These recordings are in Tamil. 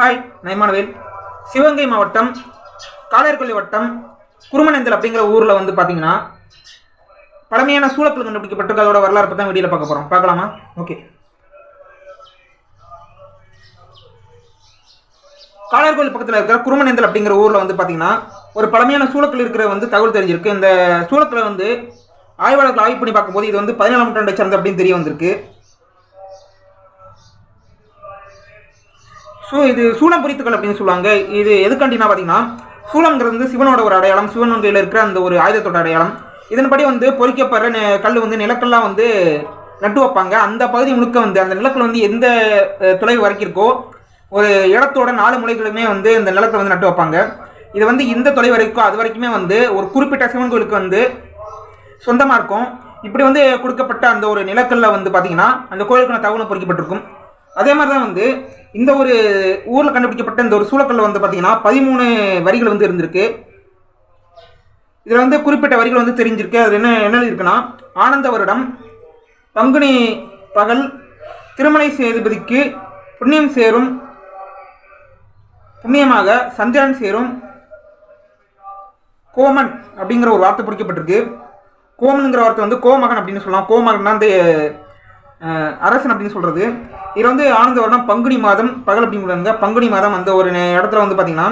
ஹாய் நயமானவேல் சிவகங்கை மாவட்டம் காளையர்கொல்லி வட்டம் குருமனேந்தல் அப்படிங்கிற ஊரில் வந்து பார்த்தீங்கன்னா பழமையான சூழக்கல் கண்டுபிடிக்கப்பட்டிருக்கு அதோட வரலாறு பற்றி தான் வீடியோவில் பார்க்க போகிறோம் பார்க்கலாமா? ஓகே காளையர்கோவில் பக்கத்தில் இருக்கிற குருமனேந்தல் அப்படிங்கிற ஊரில் வந்து பார்த்தீங்கன்னா ஒரு பழமையான சூழக்கல் இருக்கிற வந்து தகவல் தெரிஞ்சிருக்கு. இந்த சூழத்தில் வந்து ஆய்வாளர்கள் ஆய்வு பண்ணி பார்க்கும்போது இது வந்து பதினேழாம் நூற்றாண்டை சேர்ந்த அப்படின்னு தெரிய வந்திருக்கு. ஸோ இது சூளம் பொறித்துக்கள் அப்படின்னு சொல்லுவாங்க. இது எதுக்காண்டினா பார்த்தீங்கன்னா சூளம்ங்கிறது வந்து சிவனோட ஒரு அடையாளம் சிவன் வந்து இருக்கிற அந்த ஒரு ஆயுதத்தோட அடையாளம். இதன்படி வந்து பொறிக்கப்படுற நெ- கல் வந்து நிலக்கல்லாம் வந்து நட்டு வைப்பாங்க. அந்த பகுதி முழுக்க வந்து அந்த நிலக்கல் வந்து எந்த தொலைவு வரைக்கும் இருக்கோ ஒரு இடத்தோட நாலு முளைகளுமே வந்து இந்த நிலத்தில் வந்து நட்டு வைப்பாங்க. இது வந்து இந்த தொலை வரைக்கும் அது வரைக்குமே வந்து ஒரு குறிப்பிட்ட சிவன் கோயிலுக்கு வந்து சொந்தமாக இருக்கும். இப்படி வந்து கொடுக்கப்பட்ட அந்த ஒரு நிலக்கல்ல வந்து பார்த்திங்கன்னா அந்த கோயிலுக்கான தகவலும் பொறிக்கப்பட்டிருக்கும். அதே மாதிரி தான் வந்து இந்த ஒரு ஊரில் கண்டுபிடிக்கப்பட்ட இந்த ஒரு சூழக்கல்ல வந்து பார்த்தீங்கன்னா பதிமூணு வரிகள் வந்து இருந்திருக்கு. இதில் வந்து குறிப்பிட்ட வரிகள் வந்து தெரிஞ்சிருக்கு. அது என்ன என்ன இருக்குன்னா ஆனந்த வருடம் பங்குனி பகல் திருமலை சேதுபதிக்கு புண்ணியம் சேரும் புண்ணியமாக சந்திரன் சேரும் கோமன் அப்படிங்கிற ஒரு வார்த்தை பிடிக்கப்பட்டிருக்கு. கோமனுங்கிற வார்த்தை வந்து கோமகன் அப்படின்னு சொல்லலாம். கோமகன்னா வந்து அரசன் அப்படின்னு சொல்கிறது இதில் வந்து ஆனந்த வருடம் பங்குனி மாதம் பகல் அப்படின்னு சொல்லுவாங்க பங்குனி மாதம் அந்த ஒரு இடத்துல வந்து பார்த்திங்கன்னா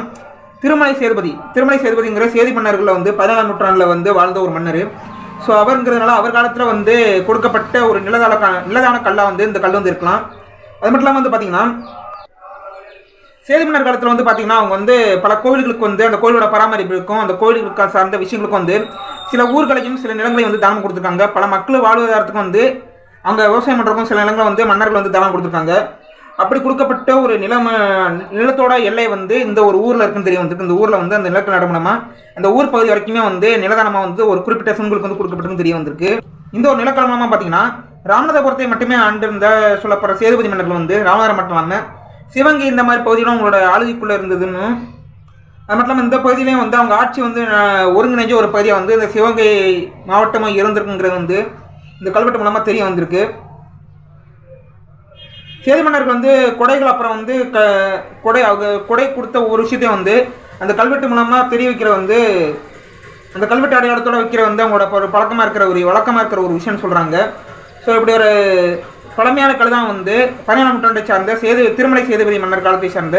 திருமலை சேதுபதி திருமலை சேதுபதிங்கிற சேதி மன்னர்களில் வந்து பதினாலாம் நூற்றாண்டில் வந்து வாழ்ந்த ஒரு மன்னர். ஸோ அவருங்கிறதுனால அவர் காலத்தில் வந்து கொடுக்கப்பட்ட ஒரு நிலதான க- நிலதான கல்லாக வந்து இந்த கல் வந்து இருக்கலாம். அது மட்டும் இல்லாமல் வந்து பார்த்திங்கன்னா சேது மன்னர் காலத்தில் வந்து பார்த்தீங்கன்னா அவங்க வந்து பல கோவில்களுக்கு வந்து அந்த கோவிலோட பராமரிப்புக்கும் அந்த கோவில்களுக்கு சார்ந்த விஷயங்களுக்கும் வந்து சில ஊர்களையும் சில நிலங்களையும் வந்து தானம் கொடுத்துருக்காங்க. பல மக்கள் வாழ்வதாரத்துக்கும் வந்து அங்கே விவசாயம் பண்ணுறதுக்கும் சில நிலங்களை வந்து மன்னர்கள் வந்து தானம் கொடுத்துருக்காங்க. அப்படி கொடுக்கப்பட்ட ஒரு நிலம் நிலத்தோட எல்லை வந்து இந்த ஒரு ஊரில் இருக்குன்னு தெரிய வந்துருக்கு. இந்த ஊரில் வந்து அந்த நிலத்தில் நடமணமா அந்த ஊர் பகுதி வரைக்குமே வந்து நிலதானமாக வந்து ஒரு குறிப்பிட்ட சிங்களுக்கு வந்து கொடுக்கப்பட்டதுன்னு தெரிய வந்திருக்கு. இந்த ஒரு நிலக்கிழமமாக பார்த்தீங்கன்னா ராமநாதபுரத்தை மட்டுமே ஆண்டிருந்த சொல்லப்படுற சேதுபதி மன்னர்கள் வந்து ராமநாதபுரம் மட்டும் இல்லாமல் சிவகங்கை இந்த மாதிரி பகுதிகளும் அவங்களோட ஆளுகைக்குள்ளே இருந்ததுன்னு அது மட்டும் இல்லாமல் இந்த பகுதியிலையும் வந்து அவங்க ஆட்சி வந்து ஒருங்கிணைஞ்ச ஒரு பகுதியாக வந்து இந்த சிவகங்கை மாவட்டமாக இருந்திருக்குங்கிறது வந்து இந்த கல்வெட்டு மூலமாக தெரிய வந்திருக்கு. சேது மன்னர்கள் வந்து கொடைகள் அப்புறம் வந்து க கொடை அவங்க கொடை கொடுத்த ஒரு விஷயத்தையும் வந்து அந்த கல்வெட்டு மூலமாக தெரிய வைக்கிற வந்து அந்த கல்வெட்டு அடையாளத்தோட வைக்கிற வந்து அவங்களோட ஒரு பழக்கமாக இருக்கிற ஒரு வழக்கமாக இருக்கிற ஒரு விஷயம்னு சொல்கிறாங்க ஸோ இப்படி ஒரு பழமையான கல் தான் வந்து பதினேழாம் நூற்றாண்டை சார்ந்த சேது திருமலை சேதுபதி மன்னர் காலத்தை சார்ந்த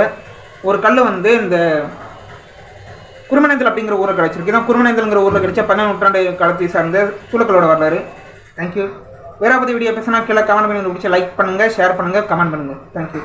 ஒரு கல் வந்து இந்த குருமனேந்தல் அப்படிங்கிற ஊரில் கிடச்சிருக்கு. இதான் குருமனேந்தல்ங்கிற ஊரில் கிடச்ச பன்னெண்டு நூற்றாண்டு காலத்தை சார்ந்த சூழக்களோட வரலாறு. தேங்க்யூ வேறு பற்றி வீடியோ பேசினா கீழே கமெண்ட் பண்ணி பிடிச்சி லைக் பண்ணுங்கள் ஷேர் பண்ணுங்கள் கமெண்ட் பண்ணுங்கள் தேங்க்யூ